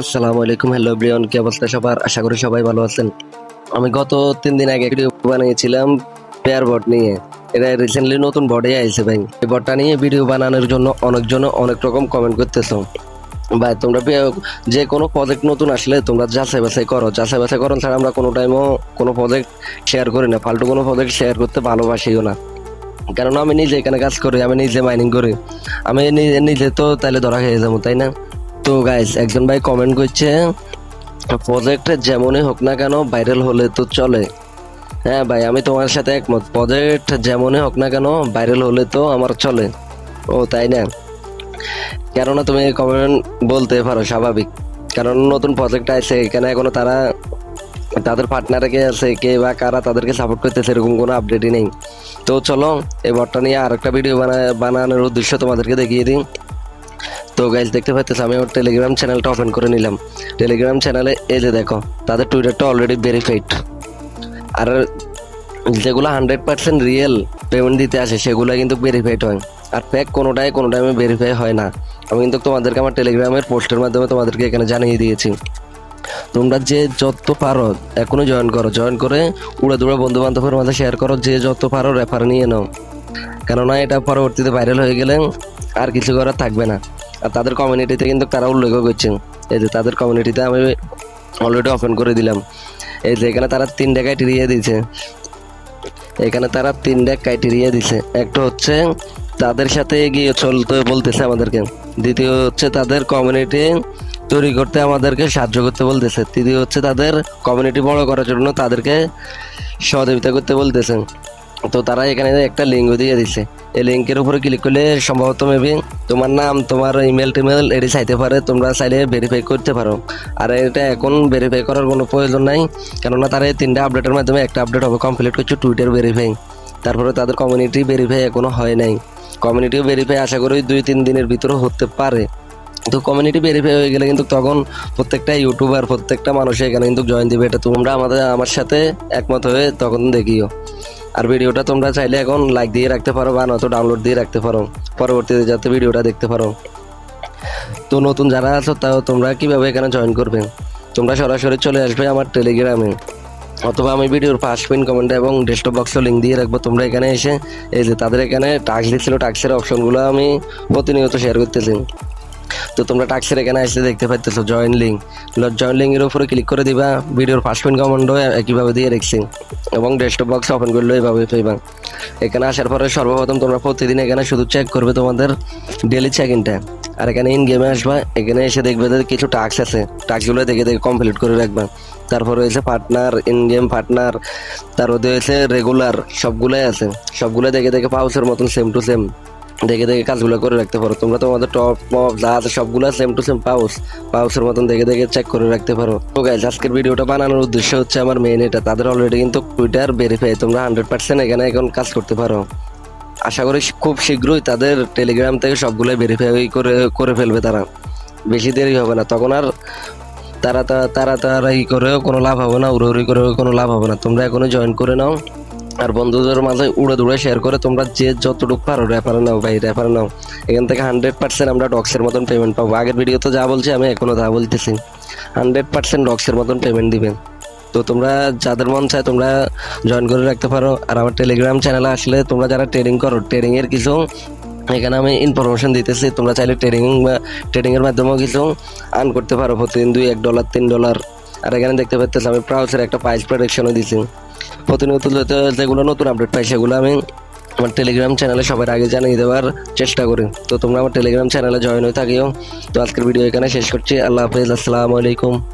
আসসালামু আলাইকুম, hello Brian কি অবস্থা সবার? আশা করি সবাই ভালো আছেন। আমি গত তিন দিন আগে ভিডিও বানিয়েছিলাম পেয়ার বট নিয়ে। এটা রিসেন্টলি নতুন বডে আইছে ভাই। এই বটটা নিয়ে ভিডিও বানানোর জন্য অনেকজন অনেক রকম কমেন্ট করতেছো। ভাই, তোমরা যে কোনো প্রজেক্ট নতুন আসলে তোমরা যাচাই বাছাই করো। যাচাই বাছাই করো ছাড়া আমরা কোনো টাইমও কোনো প্রজেক্ট শেয়ার করি না। ফালতু কোনো প্রজেক্ট শেয়ার করতে ভালোবাসিও না। কারণ আমি নিজে এখানে কাজ করি, আমি নিজে মাইনিং করি। আমি নিজে তো তাহলে ধরা খেয়ে যাব, তাই না? তো গাইস একজন ভাই কমেন্ট করছে প্রজেক্ট যেমনই হোক না কেন ভাইরাল হলে তো চলে। হ্যাঁ ভাই, আমি তোমার সাথে একমত প্রজেক্ট যেমনই হোক না কেন ভাইরাল হলে তো আমার চলে। ও, তাই না? কেননা তুমি কমেন্ট বলতে পারো স্বাভাবিক, কারণ নতুন প্রজেক্ট আছে এখানে এখনও তারা, তাদের পার্টনারে কে আছে, কে বা কারা তাদেরকে সাপোর্ট করতেছে, এরকম কোনো আপডেটই নেই। তো চলো, এই বটটা নিয়ে আর একটা ভিডিও বানানোর উদ্দেশ্য তোমাদেরকে দেখিয়ে দিই। তো গাইজ দেখতে পাচ্ছেন আমি ওর টেলিগ্রাম চ্যানেলটা ওপেন করে নিলাম। টেলিগ্রাম চ্যানেলে এই যে দেখো, তাদের টুইটারটা অলরেডি ভেরিফাইড আর যেগুলো হান্ড্রেড পার্সেন্ট রিয়েল পেমেন্ট দিতে আসে, সেগুলো কিন্তু ভেরিফাইড হয়। আর প্যাক কোনোটাই কোনো টাইমে ভেরিফাই হয় না। আমি কিন্তু তোমাদেরকে আমার টেলিগ্রামের পোস্টের মাধ্যমে তোমাদেরকে এখানে জানিয়ে দিয়েছি। তোমরা যে যত পারো এখনও জয়েন করো। জয়েন করে উড়ে দৌড়ে বন্ধু বান্ধবের মাঝে শেয়ার করো, যে যত পারো রেফার নিয়ে নাও। কেননা এটা পরবর্তীতে ভাইরাল হয়ে গেলে আর কিছু করার থাকবে না। আর তাদের কমিউনিটিতে কিন্তু তারা উল্লেখ করছেন। এই যে তাদের কমিউনিটিতে আমি অলরেডি ওপেন করে দিলাম। এই যে এখানে তারা তিনটা ক্রাইটেরিয়া দিয়েছে। এখানে তারা তিনটা ক্রাইটেরিয়া দিছে একটা হচ্ছে তাদের সাথে এগিয়ে চলতে বলতেছে আমাদেরকে। দ্বিতীয় হচ্ছে তাদের কমিউনিটি তৈরি করতে আমাদেরকে সাহায্য করতে বলতেছে। তৃতীয় হচ্ছে তাদের কমিউনিটি বড় করার জন্য তাদেরকে সহযোগিতা করতে বলতেছে। তো তারা এখানে একটা লিঙ্ক দিয়ে দিছে। এই লিঙ্কের উপরে ক্লিক করলে সম্ভবত মেবি তোমার নাম, তোমার ইমেল টিমেল এটি চাইতে পারে, তোমরা চাইলে ভেরিফাই করতে পারো। আর এটা এখন ভেরিফাই করার কোনো প্রয়োজন নাই, কেননা তারা এই তিনটা আপডেটের মাধ্যমে একটা আপডেট হবে কমপ্লিট করছে টুইটার ভেরিফাই তারপরে তাদের কমিউনিটি ভেরিফাই এখনও হয় নাই। কমিউনিটিও ভেরিফাই আশা করি দুই, তিন দিনের ভিতরে হতে পারে। তো কমিউনিটি ভেরিফাই হয়ে গেলে কিন্তু তখন প্রত্যেকটা ইউটিউবার প্রত্যেকটা মানুষ এখানে কিন্তু জয়েন দিবে। এটা তোমরা আমাদের, আমার সাথে একমত হয়ে তখন দেখিও। আর ভিডিওটা তোমরা চাইলে এখন লাইক দিয়ে রাখতে পারো বা নয়তো ডাউনলোড দিয়ে রাখতে পারো। পরবর্তীতে যাতে ভিডিওটা দেখতে পারো। তো নতুন যারা আছো তাও তোমরা কীভাবে এখানে জয়েন করবে? তোমরা সরাসরি চলে আসবে আমার টেলিগ্রামে অথবা আমি ভিডিওর ফার্স্ট পিন কমেন্টে এবং ডেস্কটপ বক্সে লিঙ্ক দিয়ে রাখব। তোমরা এখানে এসে এই যে তাদের এখানে টাক্স দিচ্ছিল টাক্সের অপশনগুলো আমি প্রতিনিয়ত শেয়ার করতেছি। তো তোমরা টাক্সের এখানে এসে দেখতে পাচ্তেছো জয়েন লিঙ্ক জয়েন লিঙ্কের উপরে ক্লিক করে দিবা, ভিডিওর ফার্স্ট পিন কমেন্টও একইভাবে দিয়ে রেখেছি। এবং ডেস্কটপ বক্স ওপেন করলে এইভাবে পাইবা। এখানে আসার পরে সর্বপ্রথম তোমরা প্রতিদিন এখানে শুধু চেক করবে তোমাদের ডেলি চেক ইনটা আর এখানে ইন গেমে আসবা, এখানে এসে দেখবে যে কিছু টাস্ক আছে। টাস্কগুলো দেখে দেখে কমপ্লিট করে রাখবা। তারপর রয়েছে পার্টনার ইন গেম পার্টনার তারপর রয়েছে রেগুলার সবগুলোই আছে। সবগুলো দেখে দেখে পাউসের মতন সেম টু সেম দেখে দেখে কাজগুলো করে রাখতে পারো। তোমরা তোমাদের টপ মপ যা আছে সবগুলো সেম টু সেম পাউস পাউসের মতন দেখে দেখে চেক করে রাখতে পারো। তো গাইজ আজকের ভিডিওটা বানানোর উদ্দেশ্য হচ্ছে আমার মেইন এটা। তাদের অলরেডি কিন্তু টুইটার ভেরিফাই তোমরা হান্ড্রেড পার্সেন্ট এখানে এখন কাজ করতে পারো। আশা করি খুব শীঘ্রই তাদের টেলিগ্রাম থেকে সবগুলো ভেরিফাই করে করে ফেলবে তারা। বেশি দেরি হবে না। তখন আর তারা তারা তারা ই করেও কোনো লাভ হবে না উড়ে উড়ি করেও কোনো লাভ হবে না। তোমরা এখনই জয়েন করে নাও। আর বন্ধুদের মাঝে উড়ে দৌড়ে শেয়ার করে তোমরা যে যতটুকু পারো রেফারে নাও ভাই রেফার নাও। এখান থেকে হান্ড্রেড পার্সেন্ট আমরা ডক্সের মতন পেমেন্ট পাবো। আগের ভিডিওতে যা বলছি, আমি এখনও তা বলতেছি। হান্ড্রেড পার্সেন্ট ডক্সের মতন পেমেন্ট দিবেন তো তোমরা যাদের মন চায় তোমরা জয়েন করে রাখতে পারো। আর আমার টেলিগ্রাম চ্যানেলে আসলে তোমরা যারা ট্রেডিং করো ট্রেডিং এর কিছু, এখানে আমি ইনফরমেশন দিতেছি। তোমরা চাইলে ট্রেডিং বা ট্রেডিং এর মাধ্যমেও কিছু আর্ন করতে পারো। প্রতিদিন দুই, এক ডলার তিন ডলার আর এখানে দেখতে পাচ্ছি আমি প্রাউসের একটা প্রাইস প্রোডাকশনও দিছি। প্রতিনিয়ত যত- যেগুলো নতুন আপডেট পাই সেগুলো আমি আমার টেলিগ্রাম চ্যানেলে সবার আগে জানিয়ে দেওয়ার চেষ্টা করি। তো তোমরা আমার টেলিগ্রাম চ্যানেলে জয়েন হয়ে থাকিও। তো আজকের ভিডিও এখানে শেষ করছি। আল্লাহ হাফিজ। আসসালামু আলাইকুম।